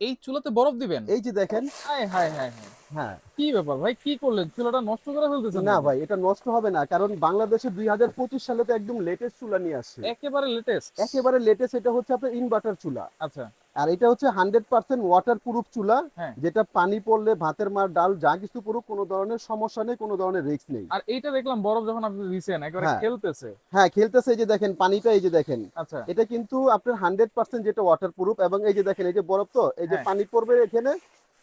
এই চুলাতে বরফ দিবেন? এই যে দেখেন হ্যাঁ হ্যাঁ হ্যাঁ হায়। হ্যাঁ। কি ব্যাপার ভাই? কি করলেন? চুলাটা নষ্ট করে ফেলতেছেন না ভাই এটা নষ্ট হবে না কারণ বাংলাদেশে দুই হাজার পঁচিশ সালে তো একদম লেটেস্ট চুলা নিয়ে আসছে। একেবারে লেটেস্ট একেবারে লেটেস্ট এটা হচ্ছে আপনার ইনভার্টার চুলা। আচ্ছা। আর এটা হচ্ছে হান্ড্রেড পার্সেন্ট ওয়াটার প্রুফ চুলা হ্যাঁ। যেটা পানি পড়লে ভাতের মার ডাল যা কিছু পড়ুক কোনো ধরনের সমস্যা নেই কোনো ধরনের রিস্ক নেই। আর এইটা দেখলাম বরফ যখন আপনি একেবারে হ্যাঁ। খেলতেছে। হ্যাঁ খেলতেছে এই যে দেখেন পানিটা এই যে দেখেন। আচ্ছা। এটা কিন্তু আপনার হান্ড্রেড পার্সেন্ট যেটা ওয়াটার প্রুফ এবং এই যে দেখেন এই যে বরফ তো এই যে। পানি পড়বে এখানে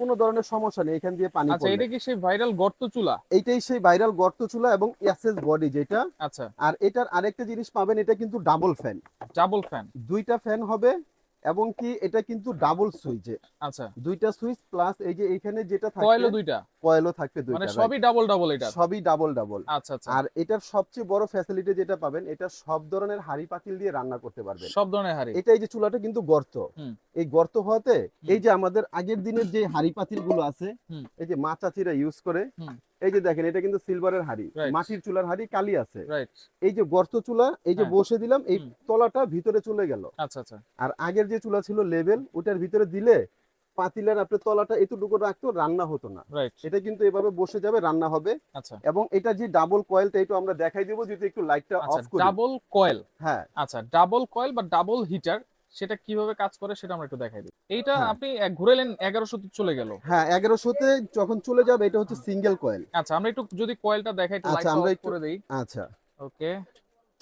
কোনো ধরনের সমস্যা নেই এখান দিয়ে পানি আচ্ছা এটা কি সেই ভাইরাল গর্ত চুলা? এইটাই সেই ভাইরাল গর্ত চুলা এবং এসএস বডি যেটা। আচ্ছা। আর এটার আরেকটা জিনিস পাবেন এটা কিন্তু ডাবল ফ্যান ডাবল ফ্যান দুইটা ফ্যান হবে এবং কি এটা কিন্তু ডাবল সুইচ আচ্ছা। দুইটা সুইচ প্লাস এই যে এখানে যেটা থাকে কয়েলও দুইটা। কয়েলও থাকবে মানে সবই ডাবল ডাবল এটা। সবই ডাবল ডাবল আচ্ছা আচ্ছা। আর এটার সবচেয়ে বড় ফ্যাসিলিটি যেটা পাবেন এটা সব ধরনের হাড়ি পাতিল দিয়ে রান্না করতে পারবেন। সব ধরনের হাড়ি। এটা এই যে চুলাটা কিন্তু গর্ত। এই গর্ত হওয়াতে এই যে আমাদের আগের দিনের যে হাড়ি পাতিলগুলো আছে এই যে মা চাচিরা ইউজ করে। এই যে দেখেন এটা কিন্তু সিলভারের হাড়ি। মাটির চুলার হাড়ি কালি আছে। এই যে গর্ত চুলা এই যে হ্যাঁ। বসে দিলাম এই তলাটা ভিতরে চলে গেল। আচ্ছা আচ্ছা। আর আগের যে চুলা ছিল লেভেল ওটার ভিতরে দিলে পাতিলের আপনার তলাটা এতটুকু রাখতো রান্না হতো না। এটা কিন্তু এভাবে বসে যাবে রান্না হবে। আচ্ছা। এবং এটা যে ডাবল কয়েলটা একটু আমরা দেখাই দেবো যদি একটু লাইটটা আচ্ছা অফ করি। ডাবল কয়েল হ্যাঁ। আচ্ছা ডাবল কয়েল বা ডাবল হিটার সেটা কীভাবে কাজ করে সেটা আমরা একটু দেখাই দিই। এইটা হ্যাঁ। আপনি ঘুরেলেন এগারোশো চলে গেল। হ্যাঁ এগারোশোতে যখন চলে যাবে এটা হচ্ছে সিঙ্গেল কয়েল আচ্ছা আমরা একটু যদি কয়েলটা দেখাই একটু আচ্ছা, আমরা করে দিই। আচ্ছা। ওকে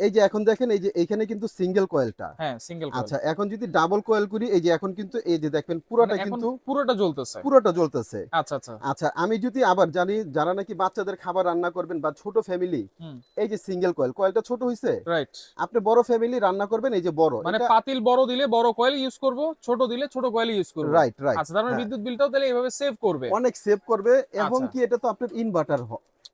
এই যে এখন দেখেন এই যে এখানে কিন্তু সিঙ্গেল কয়েলটা হ্যাঁ সিঙ্গেল কয়েল আচ্ছা এখন যদি ডাবল কয়েল করি এই যে এখন কিন্তু এই যে দেখবেন পুরোটা এখন কিন্তু পুরোটা জ্বলতেছে। পুরোটা জ্বলতেছে। আচ্ছা আচ্ছা। আচ্ছা আমি যদি আবার জানি যারা নাকি বাচ্চাদের খাবার রান্না করবেন বা ছোট ফ্যামিলি এই যে সিঙ্গেল কয়েল কয়েলটা ছোট হইছে? রাইট আপনি বড় ফ্যামিলি রান্না করবেন এই যে বড় মানে পাতিল বড় দিলে বড় কয়েল ইউজ করব ছোট দিলে ছোট কয়েল ইউজ করব। রাইট রাইট আচ্ছা তার মানে বিদ্যুৎ বিলটাও তাহলে এইভাবে সেভ করবে। অনেক সেভ করবে এবং আচ্ছা। কি এটা তো আপনার ইনভার্টার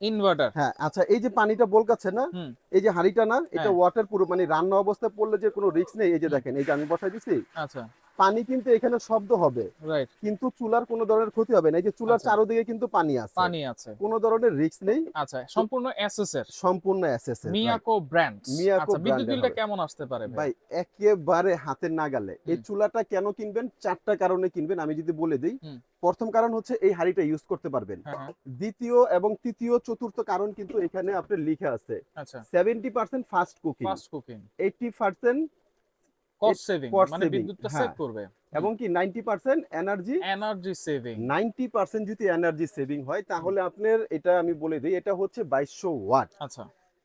ইনভার্টার হ্যাঁ আচ্ছা এই যে পানিটা বলকাচ্ছে না এই যে হাঁড়িটা না এটা হ্যাঁ। ওয়াটার প্রুফ মানে রান্না অবস্থায় পড়লে যে কোনো রিস্ক নেই এই যে দেখেন এই যে আমি বসাই দিছি। আচ্ছা। পানি কিন্তু এখানে শব্দ হবে। কিন্তু চুলার কোনো ধরনের ক্ষতি হবে না। এই যে চুলার আচ্ছা। চারোদিকে কিন্তু পানি আছে। পানি আছে। কোনো ধরনের রিস্ক নেই। আচ্ছা সম্পূর্ণ এসএস এর সম্পূর্ণ এসএস মিয়াকো ব্র্যান্ড মিয়াকো আচ্ছা বিদ্যুৎ বিলটা কেমন আসতে পারে ভাই? একেবারে হাতের নাগালে। এই চুলাটা কেন কিনবেন? চারটা কারণে কিনবেন আমি যদি বলে দিই। প্রথম কারণ হচ্ছে এই হাড়িটা ইউজ করতে পারবেন। হ্যাঁ হ্যাঁ। দ্বিতীয় এবং তৃতীয় চতুর্থ কারণ কিন্তু এখানে আপনার লিখে আছে। Seventy percent fast cooking fast cooking eighty percent cost saving মানে বিদ্যুৎটা হ্যাঁ। সেভ করবে। এবং কি ninety percent energy energy saving ninety percent যদি এনার্জি সেভিং হয় তাহলে আপনার এটা আমি বলে দিই এটা হচ্ছে বাইশশো ওয়াট। আচ্ছা।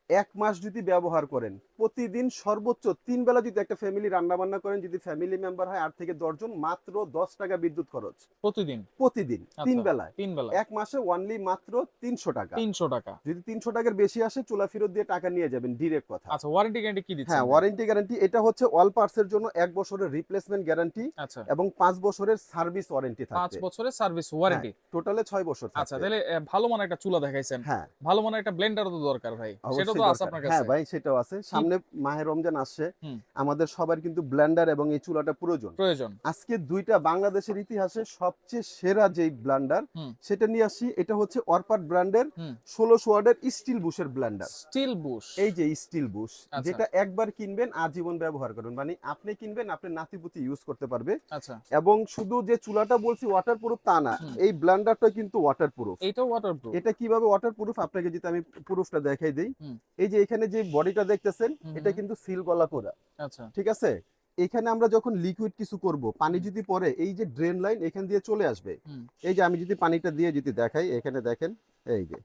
এক মাস যদি ব্যবহার করেন প্রতিদিন সর্বোচ্চ তিন বেলা যদি একটা ফ্যামিলি রান্না বান্না করেন যদি ফ্যামিলি মেম্বার হয় আট থেকে দশ জন মাত্র দশ টাকা বিদ্যুৎ খরচ। প্রতিদিন? প্রতিদিন তিন আচ্ছা। বেলায়। তিন বেলা এক মাসে ওয়ানলি মাত্র তিনশো টাকা। তিনশো টাকা। যদি তিনশো টাকার বেশি আসে চুলা ফেরত দিয়ে টাকা নিয়ে যাবেন ডিরেক্ট কথা। আচ্ছা ওয়ারেন্টি গ্যারান্টি কি দিচ্ছেন? হ্যাঁ ওয়ারেন্টি গ্যারান্টি এটা হচ্ছে অল পার্টস এর জন্য এক বছরের রিপ্লেসমেন্ট গ্যারান্টি আচ্ছা। এবং পাঁচ বছরের সার্ভিস ওয়ারেন্টি থাকে পাঁচ বছরের সার্ভিস ওয়ারেন্টি টোটালে ছয় বছর আচ্ছা তাহলে ভালো মানের একটা চুলা দেখাইছেন। হ্যাঁ। ভালো মানের একটা ব্লেন্ডারও তো দরকার ভাই। সেটা তো আছে। আপনার হ্যাঁ কাছে। ভাই সেটাও আছে। সামনে মাহে রমজান আসছে আমাদের সবার কিন্তু ব্লেন্ডার এবং এই চুলাটা প্রয়োজন। প্রয়োজন। আজকে দুইটা বাংলাদেশের ইতিহাসে সবচেয়ে সেরা যেই ব্লেন্ডার হুম। সেটা নিয়ে আসি এটা হচ্ছে অরপাট ব্র্যান্ডের। ষোলোশো ওয়ার্ডের স্টিল বুশের ব্লেন্ডার স্টিল বুশ এই যে স্টিল বুশ আচ্ছা। যেটা একবার কিনবেন আজীবন ব্যবহার করবেন। মানে আপনি কিনবেন আপনার নাতিপুতি ইউজ করতে পারবে। আচ্ছা। এবং শুধু যে চুলাটা বলছি ওয়াটার প্রুফ তা না। এই ব্লেন্ডারটা কিন্তু ওয়াটার প্রুফ এইটাও ওয়াটারপ্রুফ এটা কীভাবে ওয়াটার প্রুফ আপনাকে যদি আমি প্রুফটা দেখাই দিই। এই যে এখানে যে বডিটা দেখতেছেন এটা কিন্তু সিল গলা করা। আচ্ছা। ঠিক আছে? এখানে আমরা যখন লিকুইড কিছু করব পানি যদি পরে এই যে ড্রেন লাইন এখান দিয়ে চলে আসবে এই যে আমি যদি পানিটা দিয়ে যদি দেখাই এখানে দেখেন এই যে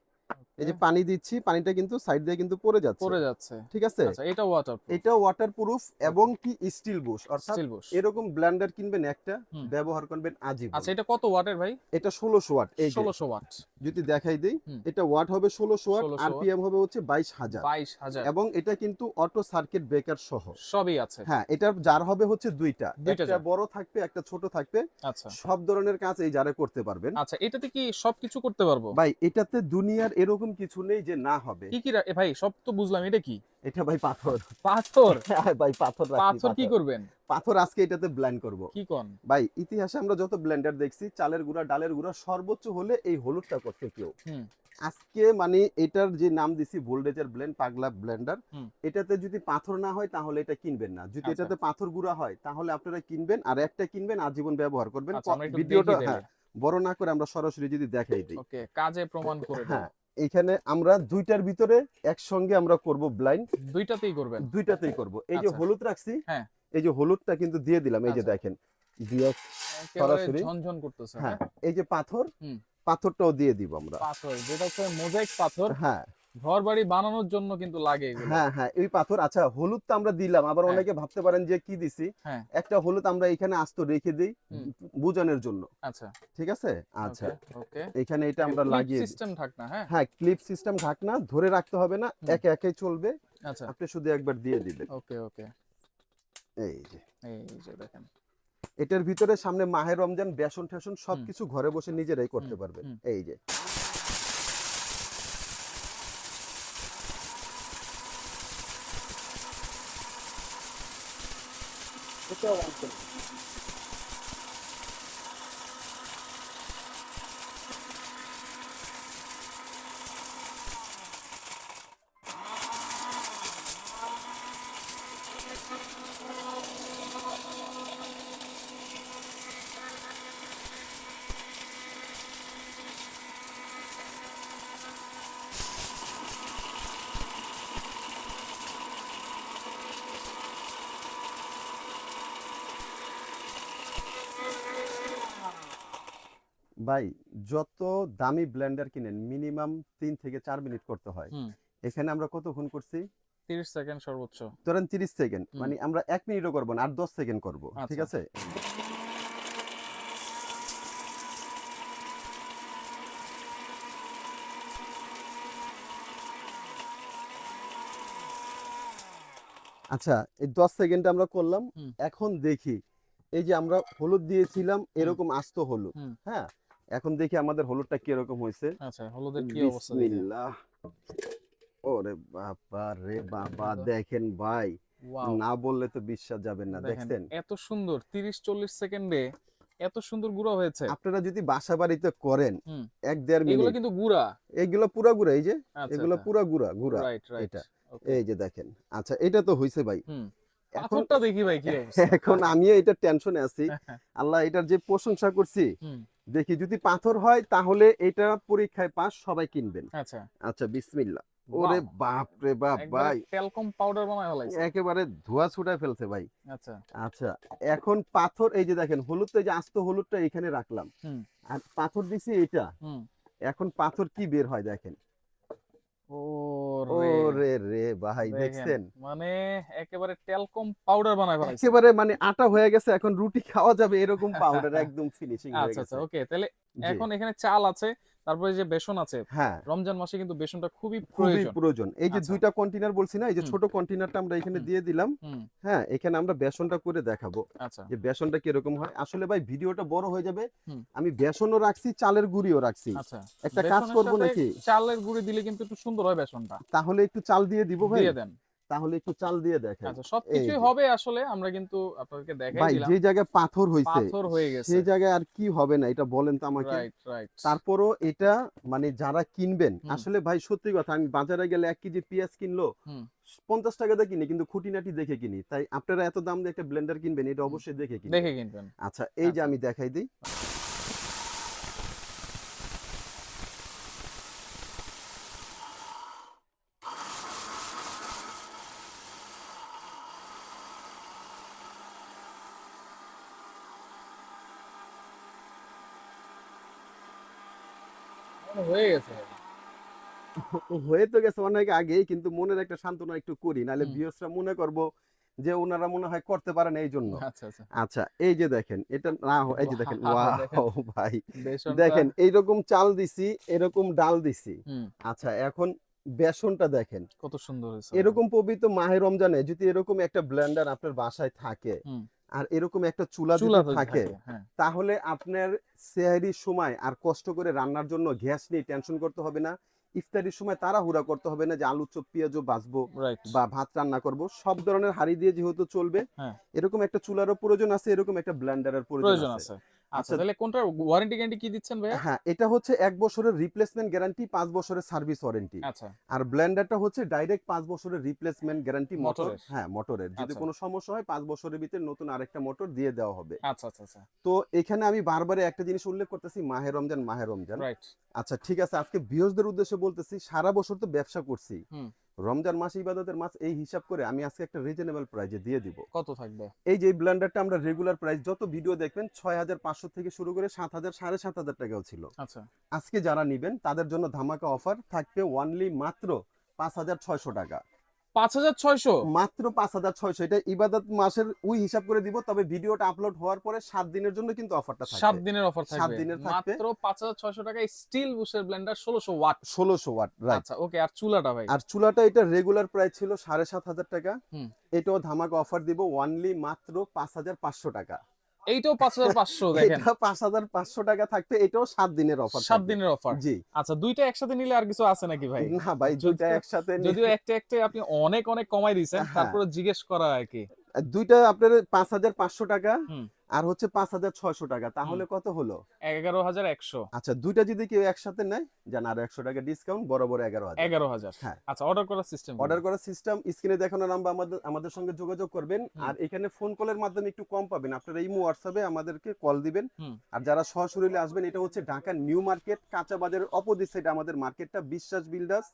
এই যে পানি দিচ্ছি পানিটা কিন্তু সাইড দিয়ে কিন্তু পড়ে যাচ্ছে। পড়ে যাচ্ছে। ঠিক আছে? আচ্ছা এটা ওয়াটারপ্রুফ এটা ওয়াটার প্রুফ এবং কি স্টিল বুশ অর্থাৎ স্টিল বুশ এরকম ব্লেন্ডার কিনবেন একটা ব্যবহার করবেন আজীবন। আচ্ছা এটা কত ওয়াটের ভাই? এটা ষোলোশো ওয়াট এই যে, ষোলোশো ওয়াট। যদি দেখাই দিই। এটা ওয়াট হবে ষোলোশো ওয়াট 1600 আরপিএম হবে হচ্ছে বাইশ হাজার। বাইশ হাজার। এবং এটা কিন্তু অটো সার্কিট ব্রেকার সহ। সবই আছে। হ্যাঁ এটার জার হবে হচ্ছে দুইটা। দুইটা একটা বড় থাকবে একটা ছোট থাকবে। আচ্ছা। সব ধরনের কাজ এই জারে করতে পারবেন। আচ্ছা এটাতে কি সবকিছু করতে পারব? ভাই এটাতে দুনিয়ার এরকম এরকম কিছু নেই যে না হবে। কি কি ভাই সব তো বুঝলাম এটা কি? এটা ভাই পাথর। পাথর? হ্যাঁ ভাই পাথর পাথর কি করবেন? পাথর আজকে এটাতে ব্ল্যান্ড করব। কি কোন? ভাই ইতিহাসে আমরা যত ব্লেন্ডার দেখছি চালের গুঁড়া ডালের গুঁড়া সর্বোচ্চ হলে এই হলুদটা করছে কেউ। আজকে মানে এটার যে নাম দিছি ভোল্টেজের ব্লেন্ড পাগলা ব্লেন্ডার এটাতে যদি পাথর না হয় তাহলে এটা কিনবেন না। যদি আচ্ছা। এটাতে পাথর গুঁড়া হয় তাহলে আপনারা কিনবেন আর একটা কিনবেন আজীবন ব্যবহার করবেন। আচ্ছা ভিডিওটা হ্যাঁ বড় না করে আমরা সরাসরি যদি দেখাই দিই। ওকে কাজে প্রমাণ করে। হ্যাঁ এখানে আমরা দুইটার ভিতরে একসঙ্গে আমরা করব ব্লাইন্ড দুইটাতেই করবেন দুইটাতেই করব এই যে আচ্ছা। হলুদ রাখছি হ্যাঁ। এই যে হলুদটা কিন্তু দিয়ে দিলাম এই যে আচ্ছা। দেখেন দিয়ে সরাসরি? ঝনঝন করতেছে হ্যাঁ হ্যাঁ এই যে পাথর পাথরটাও দিয়ে দিব আমরা পাথর যেটা হচ্ছে মোজাইক পাথর হ্যাঁ ঘর বাড়ি বানানোর জন্য কিন্তু লাগে হ্যাঁ হ্যাঁ এই পাথর আচ্ছা হলুদ তো আমরা দিলাম আবার হ্যাঁ। অনেকে ভাবতে পারেন যে কি দিছি? হ্যাঁ। একটা হলুদ আমরা এখানে আস্ত রেখে দিই। বুঝানোর জন্য। আচ্ছা। ঠিক আছে? আচ্ছা। ওকে এখানে এটা আমরা লাগিয়ে। সিস্টেম থাক না হ্যাঁ। হ্যাঁ ক্লিপ সিস্টেম ঢাকনা ধরে রাখতে হবে না। একে একে চলবে। আচ্ছা। আপনি শুধু একবার দিয়ে দিবেন। ওকে ওকে। এই যে। এই যে দেখেন। এটার ভিতরে সামনে মাহের রমজান বেসন টেসন সবকিছু ঘরে বসে নিজেরাই করতে পারবে এই পারবেন হুম। এই যে ভাই যত দামি ব্লেন্ডার কিনেন মিনিমাম তিন থেকে চার মিনিট করতে হয়। এখানে আমরা কতক্ষণ করছি? 30 সেকেন্ড সর্বোচ্চ। ধরেন তিরিশ সেকেন্ড মানে আমরা মিনিটও করব না আর দশ সেকেন্ড করব ঠিক আচ্ছা। আছে? আচ্ছা। এই দশ সেকেন্ড আমরা করলাম। এখন দেখি এই যে আমরা হলুদ দিয়েছিলাম এরকম আস্ত হলুদ হ্যাঁ? এখন দেখি আমাদের হলুদটা কীরকম হয়েছে। আচ্ছা হলুদের কি অবস্থা বিসমিল্লাহ। ওরে বাবা রে বাবা দেখেন ভাই না বললে তো বিশ্বাস যাবেন না দেখেন এত সুন্দর 30 40 সেকেন্ডে এত সুন্দর গুঁড়া হয়েছে। আপনারা যদি বাসা বাড়িতে করেন। এক দেড় এগুলো মিনিট কিন্তু গুঁড়া। এগুলো পুরা গুড়া এই যে? আচ্ছা এগুলো পুরা গুড়া গুড়া রাইট রাইট এটা। এই যে দেখেন। আচ্ছা এটা তো হইছে ভাই। পাথরটা দেখি ভাই কি এখন আমিও এটা টেনশনে আছি। আল্লাহ এটার যে প্রশংসা করছি দেখি যদি পাথর হয় তাহলে এটা পরীক্ষায় পাস সবাই কিনবেন। আচ্ছা। আচ্ছা বিসমিল্লাহ। ওরে বাপ রে বাপ ভাই। টেলকম পাউডার বানায় ফেলাইছে। একেবারে ধোয়া ছুটায় ফেলছে ভাই। আচ্ছা। আচ্ছা এখন পাথর এই যে দেখেন হলুদটা এই যে আস্ত হলুদটা এখানে রাখলাম। হুম। আর পাথর দিছি এটা হুম। এখন পাথর কি বের হয় দেখেন। ও ও রে ভাই দেখছেন? মানে একেবারে টেলকম পাউডার বানায় ভাই একেবারে মানে আটা হয়ে গেছে এখন রুটি খাওয়া যাবে এরকম পাউডার একদম ফিনিশিং হয়ে আচ্ছা আচ্ছা ওকে তাহলে এখন এখানে চাল আছে। তারপরে যে বেসন আছে হ্যাঁ। রমজান মাসে কিন্তু বেসনটা খুবই খুবই প্রয়োজন। প্রয়োজন। এই যে আচ্ছা। দুইটা কন্টেনার বলছি না এই যে ছোট কন্টেনারটা আমরা এখানে দিয়ে দিলাম। হ্যাঁ এখানে আমরা বেসনটা করে দেখাবো আচ্ছা। যে বেসনটা কীরকম হয়। আসলে ভাই ভিডিওটা বড় হয়ে যাবে। আমি বেসনও রাখছি চালের গুঁড়িও রাখছি। আচ্ছা। একটা কাজ করব নাকি? চালের গুঁড়ি দিলে কিন্তু একটু সুন্দর হয় বেসনটা। তাহলে একটু চাল দিয়ে দিব ভাই। দিয়ে দেন। তাহলে একটু চাল দিয়ে দেখেন। আচ্ছা সবকিছুই হবে আসলে আমরা কিন্তু আপনাদেরকে দেখাই ভাই যে জায়গায় পাথর হইছে পাথর হয়ে গেছে। সেই জায়গায় আর কি হবে না এটা বলেন তো আমাকে। রাইট রাইট তারপরও এটা মানে যারা কিনবেন আসলে ভাই সত্যি কথা আমি বাজারে গেলে এক কেজি পেঁয়াজ কিনলো পঞ্চাশ টাকা দিয়ে কিনি কিন্তু খুঁটিনাটি দেখে কিনি। তাই আপনারা এত দাম দিয়ে একটা ব্লেন্ডার কিনবেন এটা অবশ্যই দেখে কিনবেন। দেখে কিনবেন। আচ্ছা এই যে আচ্ছা। আমি দেখাই দিই। হয়ে গেছে। হয়ে তো গেছে অনেক আগেই কিন্তু মনের একটা সান্ত্বনা একটু করি নাহলে। ভিউসরা মনে করব যে ওনারা মনে হয় করতে পারেন এই জন্য আচ্ছা আচ্ছা। আচ্ছা এই যে দেখেন এটা না এই যে দেখেন ওয়াও ভাই। দেখেন এইরকম চাল দিছি এরকম ডাল দিছি। আচ্ছা এখন বেসনটা দেখেন। কত সুন্দর এরকম পবিত্র মাহে রমজানে যদি এরকম একটা ব্লেন্ডার আপনার বাসায় থাকে। আর এরকম একটা চুলা যদি থাকে হ্যাঁ। তাহলে আপনার সেহারির সময় আর কষ্ট করে রান্নার জন্য গ্যাস নিয়ে টেনশন করতে হবে না। ইফতারির সময় তারা হুড়া করতে হবে না যে আলু চপ পেঁয়াজও বাঁচবো বা ভাত রান্না করব। সব ধরনের হাড়ি দিয়ে যেহেতু চলবে হ্যাঁ। এরকম একটা চুলারও প্রয়োজন আছে এরকম একটা ব্লেন্ডারের প্রয়োজন আছে। আচ্ছা আচ্ছা। তাহলে কোনটার ওয়ারেন্টি গ্যারান্টি কি দিচ্ছেন ভাইয়া? হ্যাঁ এটা হচ্ছে এক বছরের রিপ্লেসমেন্ট গ্যারান্টি পাঁচ বছরের সার্ভিস ওয়ারেন্টি আচ্ছা। আর ব্লেন্ডারটা হচ্ছে ডাইরেক্ট পাঁচ বছরের রিপ্লেসমেন্ট গ্যারান্টি মোটর মোটরের? হ্যাঁ মোটরের যদি আচ্ছা। কোনো সমস্যা হয় পাঁচ বছরের ভিতরে নতুন আরেকটা মোটর দিয়ে দেওয়া হবে। আচ্ছা আচ্ছা আচ্ছা। তো এখানে আমি বারবারে একটা জিনিস উল্লেখ করতেছি মাহে রমজান মাহে রমজান। রাইট আচ্ছা ঠিক আছে আজকে বিহসদের উদ্দেশ্যে বলতেছি সারা বছর তো ব্যবসা করছি। হুম। রমজান মাস ইবাদতের মাস এই হিসাব করে আমি আজকে একটা রিজনেবল প্রাইজে দিয়ে দিব। কত থাকবে? এই যে ব্লেন্ডারটা আমরা রেগুলার প্রাইস যত ভিডিও দেখবেন ছয় হাজার পাঁচশো থেকে শুরু করে সাত হাজার সাড়ে সাত হাজার টাকাও ছিল। আচ্ছা। আজকে যারা নিবেন তাদের জন্য ধামাকা অফার থাকবে ওয়ানলি মাত্র পাঁচ হাজার ছয়শো টাকা। পাঁচ হাজার ছয়শো? মাত্র পাঁচ হাজার ছয়শো। এটা ইবাদত মাসের উই হিসাব করে দিব তবে ভিডিওটা আপলোড হওয়ার পরে সাত দিনের জন্য কিন্তু অফারটা সাত দিনের অফার সাত দিনের মাত্র পাঁচ হাজার ছয়শো টাকায় স্টিল বুশের ব্লেন্ডার ষোলোশো ওয়াট ষোলোশো ওয়াট আচ্ছা ওকে আর চুলাটা ভাই? আর চুলাটা এটা রেগুলার প্রাইস ছিল সাড়ে সাত হাজার টাকা। এটাও ধামাকা অফার দিব ওয়ানলি মাত্র পাঁচ হাজার পাঁচশো টাকা। এইটাও পাঁচ হাজার পাঁচশো দেখেন। পাঁচ হাজার পাঁচশো টাকা থাকবে এটাও সাত দিনের অফার সাত দিনের অফার জি। আচ্ছা দুইটা একসাথে নিলে আর কিছু আছে নাকি ভাই? না ভাই দুইটা একসাথে যদিও একটা একটা আপনি অনেক অনেক কমাই দিয়েছেন হ্যাঁ। তারপরে জিজ্ঞেস করা আর কি। দুইটা আপনার পাঁচ হাজার পাঁচশো টাকা। আর হচ্ছে পাঁচ হাজার ছয়শো টাকা তাহলে কত হলো? এগারো হাজার একশো। আচ্ছা দুইটা যদি কেউ একসাথে নেয় জান আর একশো টাকা ডিসকাউন্ট বরাবর এগারো হাজার। এগারো হাজার। হ্যাঁ। আচ্ছা অর্ডার করার সিস্টেম অর্ডার করার সিস্টেম স্ক্রিনে দেখানো নাম্বার আমাদের আমাদের সঙ্গে যোগাযোগ করবেন। আর এখানে ফোন কলের মাধ্যমে একটু কম পাবেন। আপনারা এই হোয়াটসঅ্যাপে আমাদেরকে কল দিবেন। আর যারা সরাসরি আসবেন এটা হচ্ছে ঢাকা নিউ মার্কেট কাঁচা বাজারের অপোজিট সাইডে আমাদের মার্কেটটা বিশ্বাস বিল্ডার্স।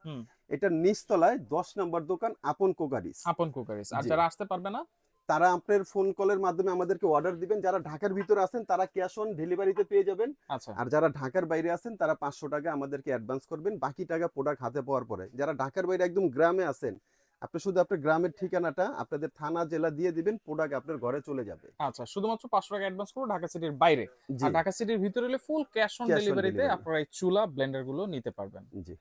এটা নিচতলায় দশ নম্বর দোকান আপন কোকারিস। আপন কুকারিস। আর যারা আসতে পারবে না তারা আপনার ফোন কলের মাধ্যমে আমাদেরকে অর্ডার দিবেন। যারা ঢাকার ভিতরে আছেন তারা ক্যাশ অন ডেলিভারিতে পেয়ে যাবেন। আচ্ছা। আর যারা ঢাকার বাইরে আছেন তারা পাঁচশো টাকা আমাদেরকে অ্যাডভান্স করবেন। বাকি টাকা প্রোডাক্ট হাতে পাওয়ার পরে। যারা ঢাকার বাইরে একদম গ্রামে আছেন আপনি শুধু আপনার গ্রামের ঠিকানাটা আপনাদের থানা জেলা দিয়ে দিবেন প্রোডাক্ট আপনার ঘরে চলে যাবে। আচ্ছা শুধুমাত্র পাঁচশো টাকা অ্যাডভান্স করব ঢাকা সিটির বাইরে। আর ঢাকা সিটির ভিতরে হলে ফুল ক্যাশ অন ডেলিভারিতে আপনারা এই চুলা ব্লেন্ডারগুলো নিতে পারবেন। জি।